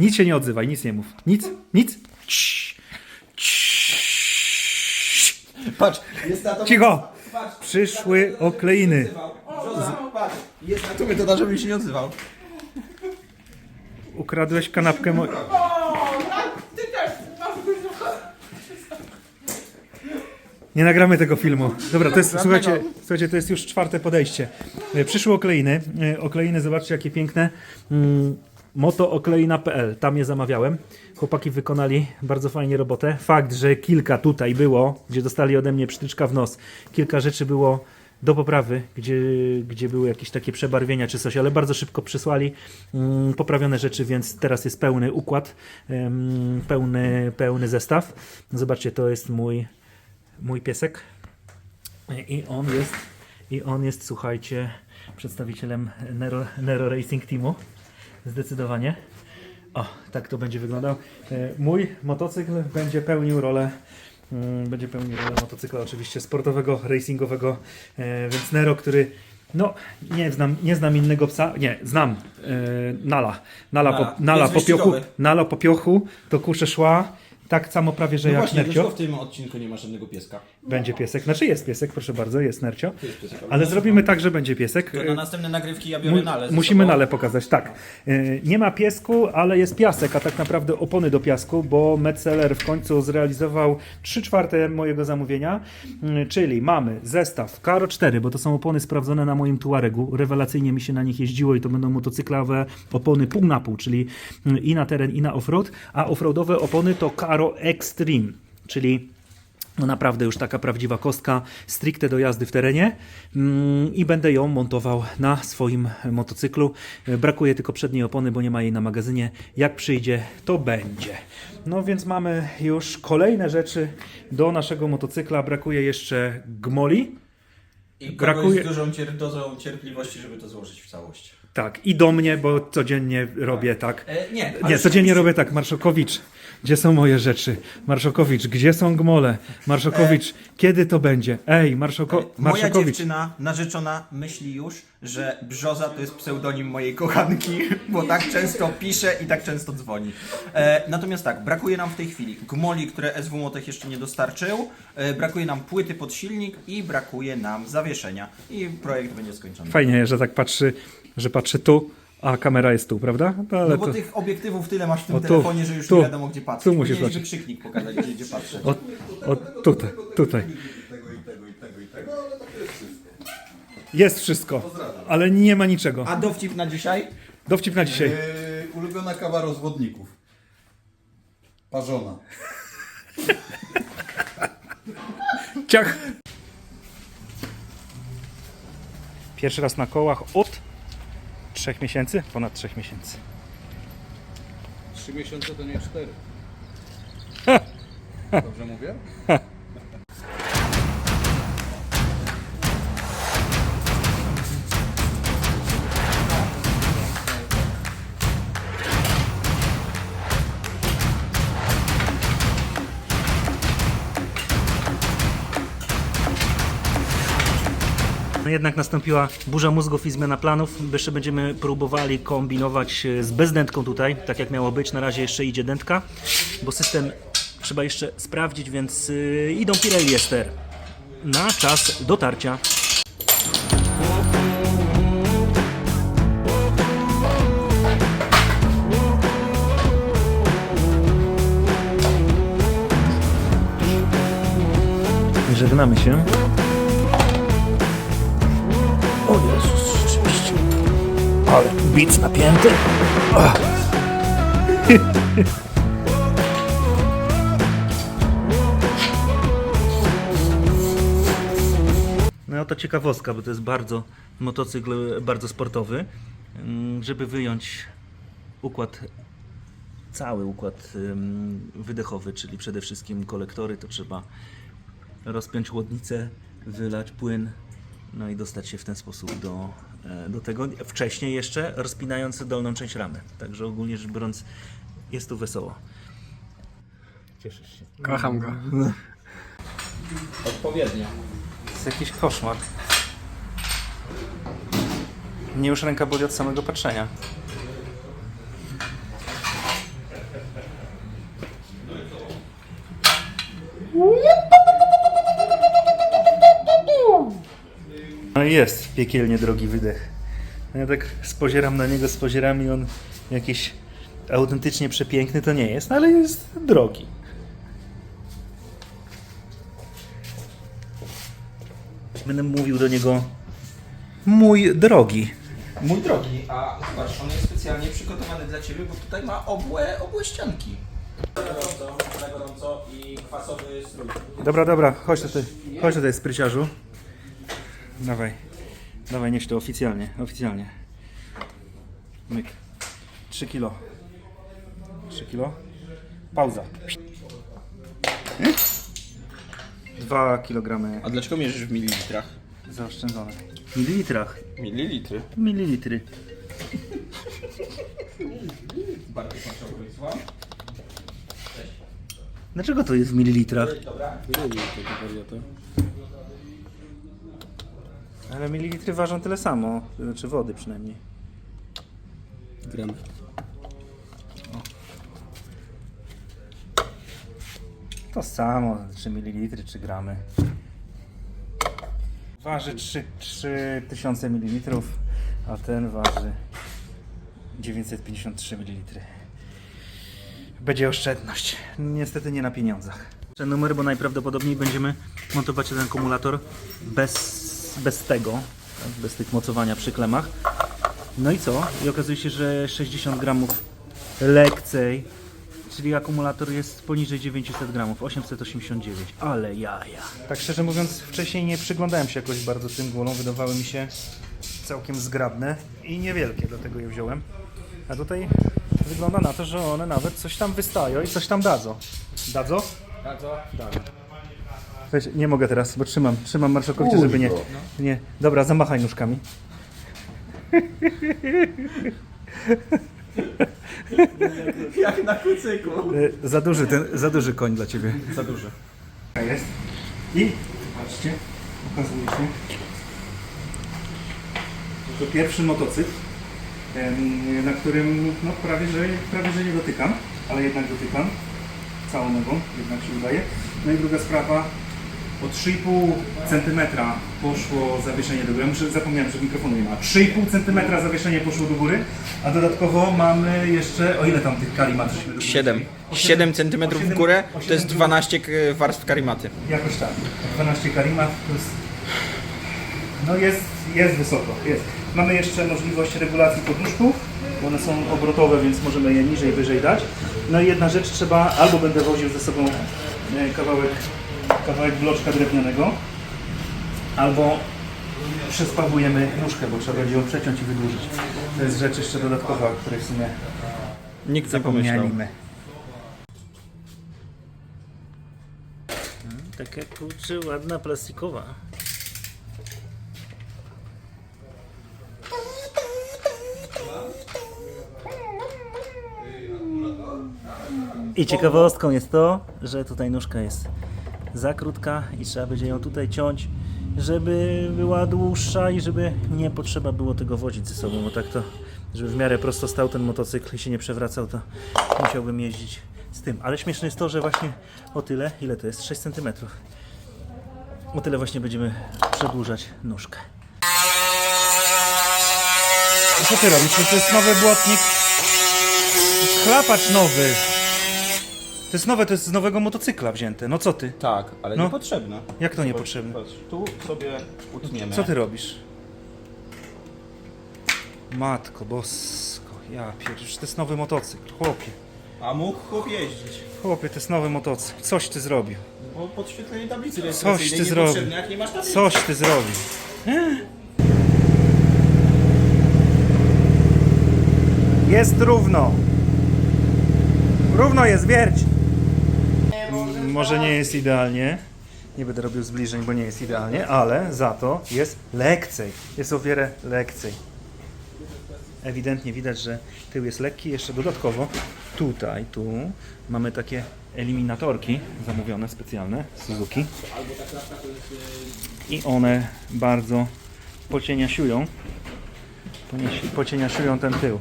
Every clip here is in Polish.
Nic się nie odzywaj, nic nie mów. Nic, nic. Cii. Cii. Patrz, jest na to... Cicho! Patrz, Przyszły okleiny. Patrz, jest na to metoda, żebym się nie odzywał. Ukradłeś kanapkę mo... Ty też! Masz być Nie nagramy tego filmu. Dobra, to jest, słuchajcie, słuchajcie, to jest już czwarte podejście. E, Przyszły okleiny. E, Okleiny, zobaczcie jakie piękne. Mm, Motookleina.pl, tam je zamawiałem. Chłopaki wykonali bardzo fajnie robotę. Fakt, że kilka tutaj było, gdzie dostali ode mnie przytyczka w nos. Kilka rzeczy było do poprawy, gdzie, gdzie były jakieś takie przebarwienia czy coś, ale bardzo szybko przysłali mm, poprawione rzeczy, więc teraz jest pełny układ, em, pełny, pełny zestaw. Zobaczcie, to jest mój mój piesek. I on jest, i on jest, słuchajcie, przedstawicielem Nero, Nero Racing Teamu. Zdecydowanie. O, tak to będzie wyglądał. E, Mój motocykl będzie pełnił rolę mm, będzie pełnił rolę motocykla oczywiście sportowego, racingowego, e, więc Nero, który no, nie znam, nie znam innego psa, nie, znam e, Nala. Nala, Nala. po, Nala Jest po piochu, wyścigowy. Nala po piochu, to kusze szła, tak samo prawie, że No jak właśnie, Nercio. w tym odcinku nie ma żadnego pieska? Będzie piesek. Znaczy jest piesek, proszę bardzo, jest Nercio. Jest piesek, Ale zrobimy tak, że będzie piesek. To na następne nagrywki ja biorę Mu- nale Musimy sobą. nale pokazać, tak. E, Nie ma piesku, ale jest piasek, a tak naprawdę opony do piasku, bo Metzeler w końcu zrealizował 3 czwarte mojego zamówienia, Mm, czyli mamy zestaw Karo 4, bo to są opony sprawdzone na moim Tuaregu. Rewelacyjnie mi się na nich jeździło i to będą motocyklowe opony pół na pół, czyli mm, i na teren, i na offroad, a offroadowe opony to Karo Extreme, czyli no naprawdę już taka prawdziwa kostka stricte do jazdy w terenie mm, i będę ją montował na swoim motocyklu. Brakuje tylko przedniej opony, bo nie ma jej na magazynie. Jak przyjdzie, to będzie. No więc mamy już kolejne rzeczy do naszego motocykla. Brakuje jeszcze gmoli. I Brakuje- z dużą cier- dozą cierpliwości, żeby to złożyć w całość. Tak, i do mnie, bo codziennie robię tak. E, nie, Nie, codziennie robię tak. Marszokowicz, gdzie są moje rzeczy? Marszokowicz, gdzie są gmole? Marszokowicz, kiedy to będzie? Ej, Marszoko, Moja Marszokowicz. dziewczyna narzeczona myśli już, że Brzoza to jest pseudonim mojej kochanki, bo tak często pisze i tak często dzwoni. E, natomiast tak, brakuje nam w tej chwili gmoli, które SW Motech jeszcze nie dostarczył, e, brakuje nam płyty pod silnik i brakuje nam zawieszenia. I projekt będzie skończony. Fajnie, że tak patrzy, że patrzy tu, a kamera jest tu, prawda? No, ale No bo to, tych obiektywów tyle masz w tym O, tu, telefonie, że już tu, nie wiadomo gdzie patrzeć. tu musisz patrzeć. wykrzyknik pokazać, gdzie, gdzie patrzeć. o, o, tutaj, tutaj. tego i tego i tego i tego, ale to jest wszystko. Jest wszystko, ale nie ma niczego. A dowcip na dzisiaj? Dowcip na dzisiaj. Yy, ulubiona kawa rozwodników. Parzona. Ciach! Pierwszy raz na kołach od trzech miesięcy, ponad trzech miesięcy. Trzy miesiące to nie cztery. Dobrze mówię? jednak nastąpiła burza mózgów i zmiana planów. Jeszcze będziemy próbowali kombinować e, z bezdętką tutaj, tak jak miało być. Na razie jeszcze idzie dętka, bo system trzeba jeszcze sprawdzić, więc y, idą Pirelli Ester na czas dotarcia. Żegnamy się. Ale bic napięty. Ach. No to ciekawostka, bo to jest bardzo motocykl bardzo sportowy. Mm, Żeby wyjąć układ, cały układ wydechowy, czyli przede wszystkim kolektory, to trzeba rozpiąć chłodnicę, wylać płyn, no i dostać się w ten sposób do, do tego. Wcześniej jeszcze rozpinając dolną część ramy. Także ogólnie rzecz biorąc jest tu wesoło. Cieszysz się. Kocham go. Odpowiednio. To jest jakiś koszmar. Mnie już ręka boli od samego patrzenia. Jest piekielnie drogi wydech. Ja tak spozieram na niego, spozieram i on jakiś autentycznie przepiękny to nie jest, no ale jest drogi. Będę mówił do niego mój drogi. Mój drogi, a zobacz, on jest specjalnie przygotowany dla ciebie, bo tutaj ma obłe, obłe ścianki. Gorąco, gorąco i kwasowy strój. Dobra, dobra, chodź tutaj, chodź tutaj spryciarzu. Dawaj, dawaj, nieś to oficjalnie, oficjalnie. Myk. 3 kilo. 3 kilo. Pauza. 2 kilogramy A dlaczego mierzysz w mililitrach? zaoszczędzone. W mililitrach. Mililitry. Mililitry. Bardzo proszę, słucham. Dlaczego to jest w mililitrach? Ale mililitry ważą tyle samo, to znaczy wody przynajmniej. Gram. To samo, 3 ml czy gramy. Waży 3, 3000 ml, a ten waży 953 ml. Będzie oszczędność. Niestety nie na pieniądzach. Ten numer, bo najprawdopodobniej będziemy montować ten akumulator bez, bez tego, tak, bez tych mocowania przy klemach. No i co? I okazuje się, że 60 gramów lekcej Czyli akumulator jest poniżej 900 gramów, 889. Ale jaja. Tak szczerze mówiąc, wcześniej nie przyglądałem się jakoś bardzo tym głolom. Wydawały mi się całkiem zgrabne i niewielkie, dlatego je wziąłem. A tutaj wygląda na to, że one nawet coś tam wystają i coś tam dadzą. Dadzą? Dadzą. Dadzą. Weź, nie mogę teraz, bo trzymam, trzymam marszałkowicie, żeby nie, nie. Dobra, zamachaj nóżkami. Jak na kucyku. Y, Za duży, ten, za duży koń dla ciebie. Za duży. jest. I zobaczcie, okazuje się, to pierwszy motocykl, em, na którym no, prawie, że, prawie że nie dotykam, ale jednak dotykam całą nogą, jednak się udaje. No i druga sprawa, o 3,5 cm poszło zawieszenie do góry. Muszę, zapomniałem, że mikrofonu nie ma. 3,5 cm zawieszenie poszło do góry, a dodatkowo mamy jeszcze, o ile tam tych kali ma, żeśmy do góry 7. O 7 cm w górę to jest siedem 12 k- warstw karimaty. Jakoś tak. 12 karimat plus. No jest, jest wysoko. Jest. Mamy jeszcze możliwość regulacji podnóżków. bo One są obrotowe, więc możemy je niżej, wyżej dać. No i jedna rzecz trzeba, albo będę woził ze sobą e, kawałek, kawałek bloczka drewnianego, albo przespawujemy nóżkę, bo trzeba będzie ją przeciąć i wydłużyć. To jest rzecz jeszcze dodatkowa, o której w sumie Nikt zapomnieliśmy. Taka kurczę ładna plastikowa. I ciekawostką jest to, że tutaj nóżka jest za krótka i trzeba będzie ją tutaj ciąć, żeby była dłuższa i żeby nie potrzeba było tego wozić ze sobą, bo tak to, żeby w miarę prosto stał ten motocykl i się nie przewracał, to musiałbym jeździć z tym. Ale śmieszne jest to, że właśnie o tyle, ile to jest? 6 cm. O tyle właśnie będziemy przedłużać nóżkę. Co ty robisz? To jest nowy błotnik. Chlapacz nowy. To jest nowe, to jest z nowego motocykla wzięte. No co ty? Tak, ale No. niepotrzebne. Jak to niepotrzebne? Patrz, tu sobie utniemy. Co ty robisz? Matko bosko, ja pierdzisz, to jest nowy motocykl, chłopie. A mógł chłop jeździć. Chłopie, to jest nowy motocykl. Coś ty zrobił. Bo podświetlenie tablicy Coś rejestracyjnej ty niepotrzebne, zrobił. jak nie masz tablicy. Coś ty zrobił. Jest równo. Równo jest, wierć. Może nie jest idealnie. Nie będę robił zbliżeń, bo nie jest idealnie, ale za to jest lekcej. Jest o wiele lekcej. Ewidentnie widać, że tył jest lekki. Jeszcze dodatkowo tutaj, tu mamy takie eliminatorki zamówione specjalne Suzuki. I one bardzo pocieniasiują pocieniasiują ten tył.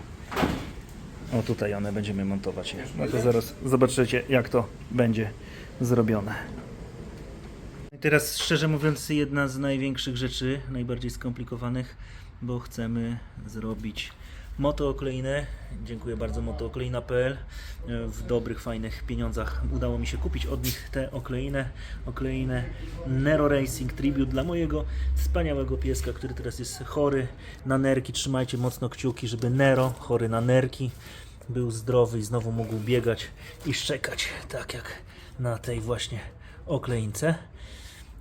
O tutaj one będziemy montować. No to zaraz zobaczycie jak to będzie zrobione. Teraz szczerze mówiąc jedna z największych rzeczy, najbardziej skomplikowanych, bo chcemy zrobić motookleinę. Dziękuję bardzo motooklejna.pl. W dobrych, fajnych pieniądzach udało mi się kupić od nich tę okleinę. Okleinę Nero Racing Tribute dla mojego wspaniałego pieska, który teraz jest chory na nerki. Trzymajcie mocno kciuki, żeby Nero, chory na nerki, był zdrowy i znowu mógł biegać i szczekać, tak jak na tej właśnie okleince.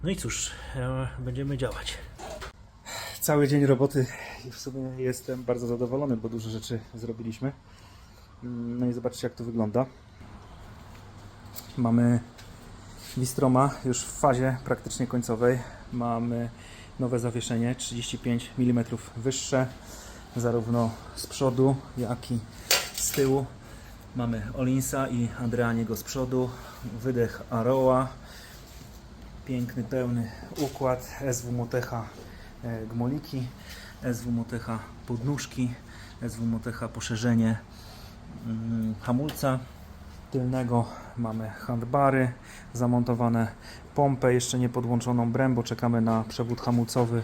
No i cóż, e, będziemy działać. Cały dzień roboty i w sumie jestem bardzo zadowolony, bo dużo rzeczy zrobiliśmy. Mm, No i zobaczcie jak to wygląda. Mamy Wistroma już w fazie praktycznie końcowej. Mamy nowe zawieszenie 35 mm wyższe, zarówno z przodu, jak i z tyłu. Mamy Olinsa i Adrianiego z przodu, wydech Aroa, piękny, pełny układ SW Motecha e, gmoliki, SW Motecha podnóżki, SW Motecha poszerzenie mm, hamulca tylnego, mamy handbary zamontowane, pompę jeszcze nie podłączoną brem, czekamy na przewód hamulcowy,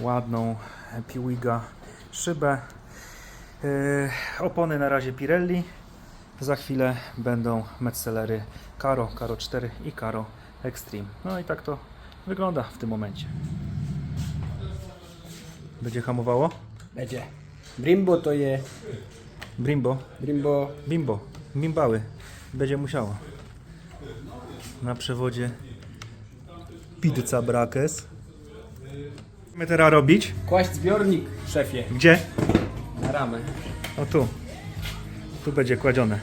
ładną Piwiga szybę, Yy, opony na razie Pirelli, za chwilę będą Metzellery Caro, Caro 4 i Caro Extreme. No i tak to wygląda w tym momencie. Będzie hamowało? Będzie. Brimbo to je. Brimbo, Brimbo. bimbo, bimbały. Będzie musiało. Na przewodzie pizza brakes. My teraz robić? Kłaść zbiornik, szefie. Gdzie? Na ramę. O tu. Tu będzie kładzione.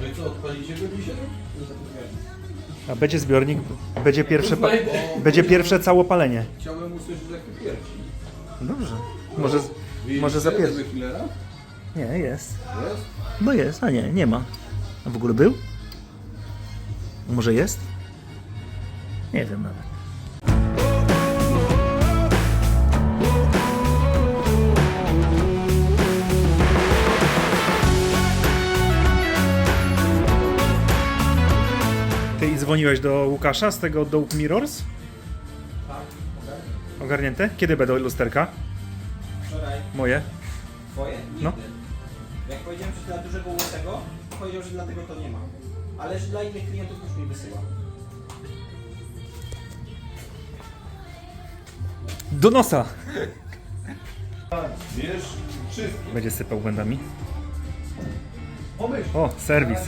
No i co, odpalicie go dzisiaj? A będzie zbiornik, będzie pierwsze, pa- będzie pierwsze całopalenie. Chciałem usłyszeć jakie piersi. Dobrze. Może, może za pierwszy. Killera? Nie, jest. Jest? No jest, a nie, nie ma. A w ogóle był? Może jest? Nie wiem nawet. Dzwoniłeś do Łukasza z tego Dope Mirrors? Ogarnięte? Kiedy będą lusterka? Wczoraj Moje? twoje? No. Nigdy. Jak powiedziałem, że dla dużego łysego, powiedział, że dlatego to nie ma. Ale że dla innych klientów już mi wysyła. Do nosa! Wiesz, wszystkie. Będzie sypał błędami. O, serwis.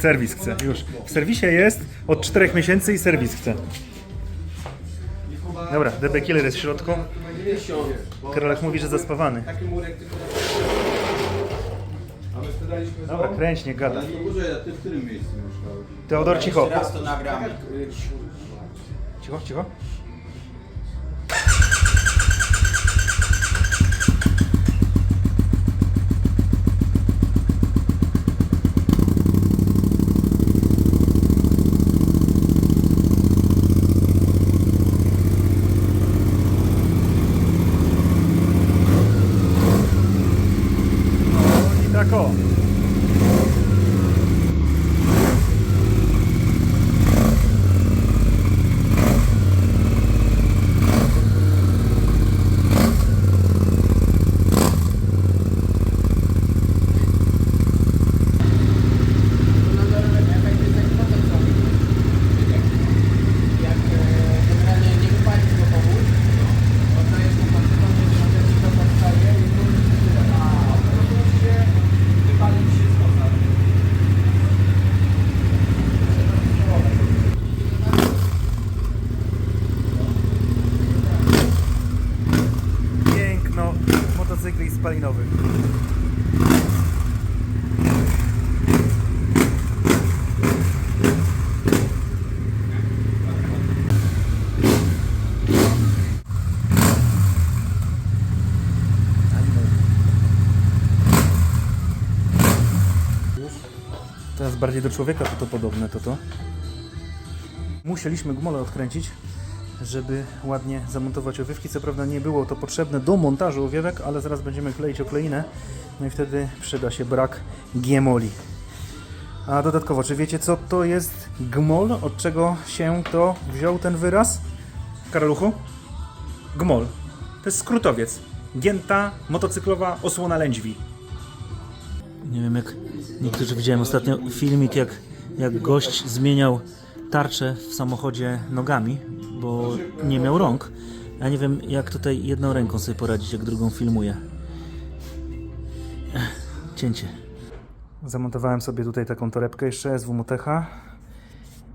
Serwis chce, już. W serwisie jest od 4 miesięcy i serwis chce. Dobra, DB Killer jest w środku. Karolek mówi, że zaspawany. Dobra, kręć, nie gada. Ale to może, a ty w którym miejscu mieszkałeś? Teodor, cicho. Raz to nagram. Cicho, cicho. No i tak o. Jak e, generalnie nie wypali tylko powód, to to jest kompaktowanie, że na to powstaje i tu A oczywiście wypali się z kosa. Piękno motocykli spalinowych. Jest bardziej do człowieka to, to podobne to to. Musieliśmy gumolę odkręcić, żeby ładnie zamontować owiewki. Co prawda nie było to potrzebne do montażu owiewek, ale zaraz będziemy kleić okleinę. No i wtedy przyda się brak giemoli. A dodatkowo, czy wiecie co to jest gmol? Od czego się to wziął ten wyraz? Karaluchu? Gmol. To jest skrótowiec. Gięta motocyklowa osłona lędźwi. Nie wiem jak niektórzy widziałem ostatnio filmik jak, jak gość zmieniał tarczę w samochodzie nogami, bo nie miał rąk. Ja nie wiem jak tutaj jedną ręką sobie poradzić, jak drugą filmuje. Ech, Cięcie. Zamontowałem sobie tutaj taką torebkę jeszcze z WMOTECHa.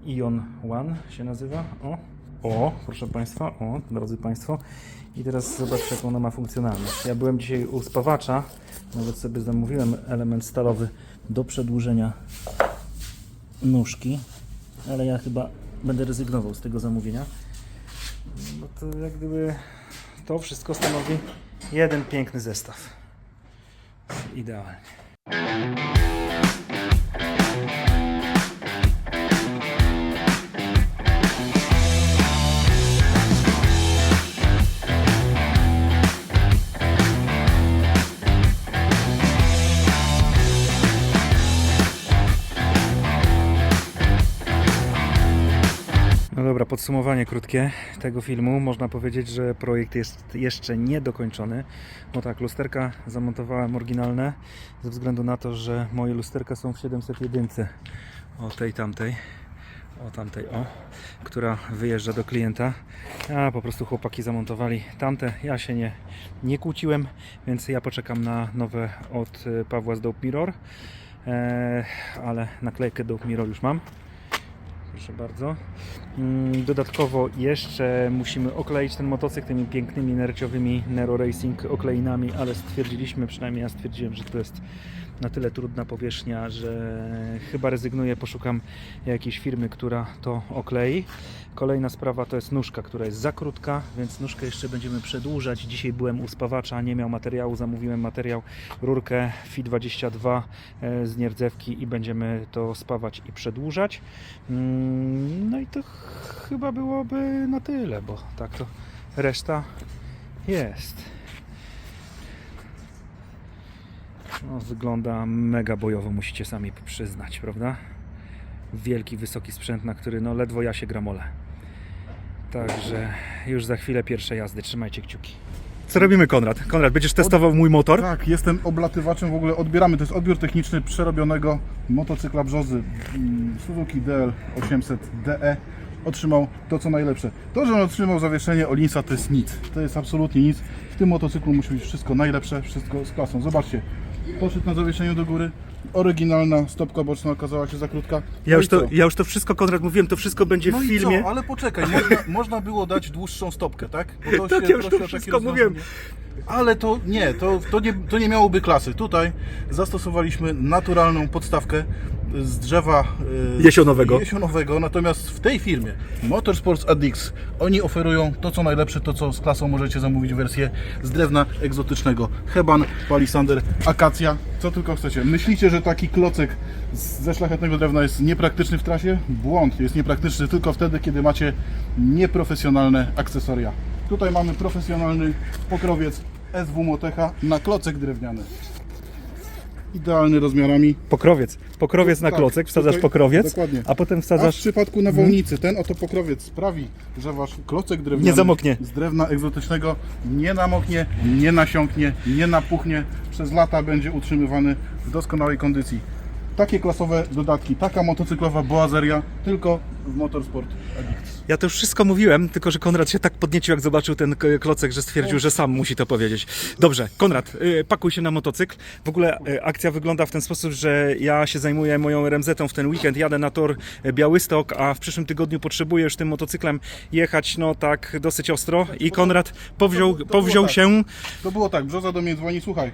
Ion One się nazywa. O, o, proszę Państwa, o, drodzy Państwo. I teraz zobaczcie, jaką ona ma funkcjonalność. Ja byłem dzisiaj u spawacza, nawet sobie zamówiłem element stalowy do przedłużenia nóżki, ale ja chyba będę rezygnował z tego zamówienia. Bo to jak gdyby to wszystko stanowi jeden piękny zestaw. Idealnie. Podsumowanie krótkie tego filmu. Można powiedzieć, że projekt jest jeszcze niedokończony. No tak, lusterka zamontowałem oryginalne ze względu na to, że moje lusterka są w 701. O tej tamtej. O tamtej, o, która wyjeżdża do klienta. A po prostu chłopaki zamontowali tamte. Ja się nie, nie kłóciłem, więc ja poczekam na nowe od y, Pawła z Dope Mirror. Eee, ale naklejkę Dope Mirror już mam. Proszę bardzo. Mm, Dodatkowo jeszcze musimy okleić ten motocykl tymi pięknymi nerciowymi Nero Racing okleinami, ale stwierdziliśmy, przynajmniej ja stwierdziłem, że to jest na tyle trudna powierzchnia, że chyba rezygnuję, poszukam jakiejś firmy, która to oklei. Kolejna sprawa to jest nóżka, która jest za krótka, więc nóżkę jeszcze będziemy przedłużać. Dzisiaj byłem u spawacza, nie miał materiału, zamówiłem materiał, rurkę FI22 e, z nierdzewki i będziemy to spawać i przedłużać. Mm, No i to ch- chyba byłoby na tyle, bo tak to reszta jest. No, wygląda mega bojowo, musicie sami przyznać, prawda? Wielki, wysoki sprzęt, na który no ledwo ja się gramolę. Także już za chwilę pierwsze jazdy, trzymajcie kciuki. Co robimy, Konrad? Konrad, będziesz testował mój motor? Tak, jestem oblatywaczem, w ogóle odbieramy, to jest odbiór techniczny przerobionego motocykla Brzozy mm, Suzuki DL 800 DE. Otrzymał to co najlepsze. To, że on otrzymał zawieszenie Olinsa to jest nic. To jest absolutnie nic. W tym motocyklu musi być wszystko najlepsze, wszystko z klasą. Zobaczcie, poszedł na zawieszeniu do góry. Oryginalna stopka boczna okazała się za krótka. Ja No już, i to, co? ja już to wszystko, Konrad, mówiłem, to wszystko będzie No w i filmie. co? Ale poczekaj, można, można było dać dłuższą stopkę, tak? Bo to Tak, ja już prosi to o takie wszystko mówiłem. Ale to nie, to, to nie, to nie miałoby klasy. Tutaj zastosowaliśmy naturalną podstawkę z drzewa e, Jesionowego. jesionowego. Natomiast w tej firmie Motorsports Addicts oni oferują to co najlepsze, to co z klasą możecie zamówić wersję z drewna egzotycznego. Heban, palisander, akacja, co tylko chcecie. Myślicie, że taki klocek ze szlachetnego drewna jest niepraktyczny w trasie? Błąd. Jest niepraktyczny tylko wtedy, kiedy macie nieprofesjonalne akcesoria. Tutaj mamy profesjonalny pokrowiec SW Motecha na klocek drewniany. Idealny rozmiarami. Pokrowiec. Pokrowiec na Tak, klocek, wsadzasz tutaj- pokrowiec, dokładnie. a potem A w wsadzasz... przypadku nawałnicy ten oto pokrowiec sprawi, że wasz klocek drewniany Nie zamoknie. z drewna egzotycznego nie namoknie, nie nasiąknie, nie napuchnie. Przez lata będzie utrzymywany w doskonałej kondycji. Takie klasowe dodatki, taka motocyklowa boazeria tylko w Motorsport Addicts. Ja to już wszystko mówiłem, tylko że Konrad się tak podniecił, jak zobaczył ten klocek, że stwierdził, że sam musi to powiedzieć. Dobrze, Konrad, y, pakuj się na motocykl. W ogóle y, akcja wygląda w ten sposób, że ja się zajmuję moją RMZ-tą w ten weekend, jadę na tor y, Białystok, a w przyszłym tygodniu potrzebuję już tym motocyklem jechać, no tak, dosyć ostro i Konrad powziął, powziął tak. się... To było tak, Brzoza do mnie dzwoni, słuchaj,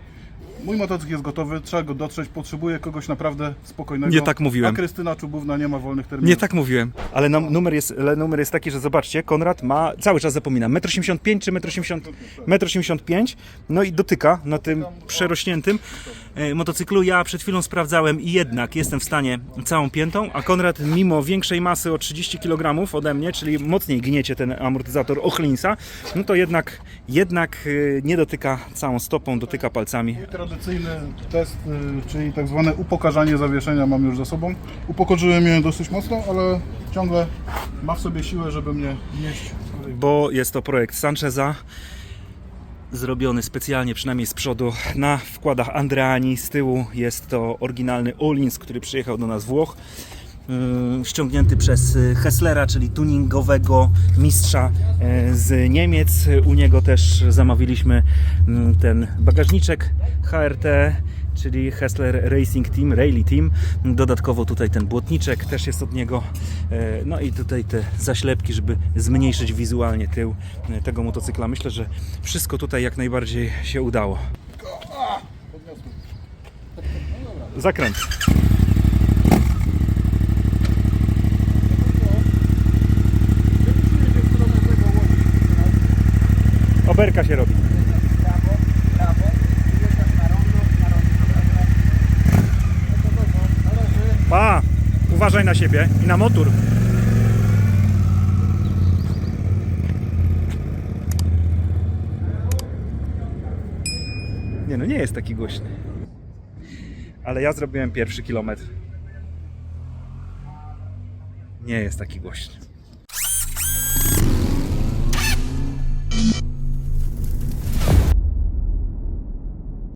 mój motocykl jest gotowy, trzeba go dotrzeć, potrzebuję kogoś naprawdę spokojnego. Nie tak mówiłem. A Krystyna Czubówna nie ma wolnych terminów. Nie tak mówiłem, ale nam, numer, jest, ale numer jest taki, że zobaczcie, Konrad ma, cały czas zapominam, 1,85 m czy 1,80 1,85 m, no i dotyka na tym przerośniętym e, motocyklu. Ja przed chwilą sprawdzałem i jednak jestem w stanie całą piętą, a Konrad mimo większej masy o 30 kg ode mnie, czyli mocniej gniecie ten amortyzator Ochlinsa, no to jednak, jednak e, nie dotyka całą stopą, dotyka palcami. Tradycyjny test, y, czyli tak zwane upokarzanie zawieszenia mam już za sobą. Upokorzyłem je dosyć mocno, ale ciągle ma w sobie siłę, żeby mnie nieść. bo jest to projekt Sancheza zrobiony specjalnie, przynajmniej z przodu, na wkładach Andreani. Z tyłu jest to oryginalny Olins, który przyjechał do nas z Włoch. Yy, Ściągnięty przez y, Hesslera, czyli tuningowego mistrza e, z Niemiec. U niego też zamówiliśmy mm, ten bagażniczek HRT, czyli Hessler Racing Team, Rally Team. Dodatkowo tutaj ten błotniczek też jest od niego. E, No i tutaj te zaślepki, żeby zmniejszyć wizualnie tył tego motocykla. Myślę, że wszystko tutaj jak najbardziej się udało. Zakręt. Oberka się robi. Prawo, prawo, wyjeżdżasz na rondo, na rondo na prawo. No to dobrze, należy. Pa! Uważaj na siebie i na motor. Nie no, nie jest taki głośny. Ale ja zrobiłem pierwszy kilometr. Nie jest taki głośny.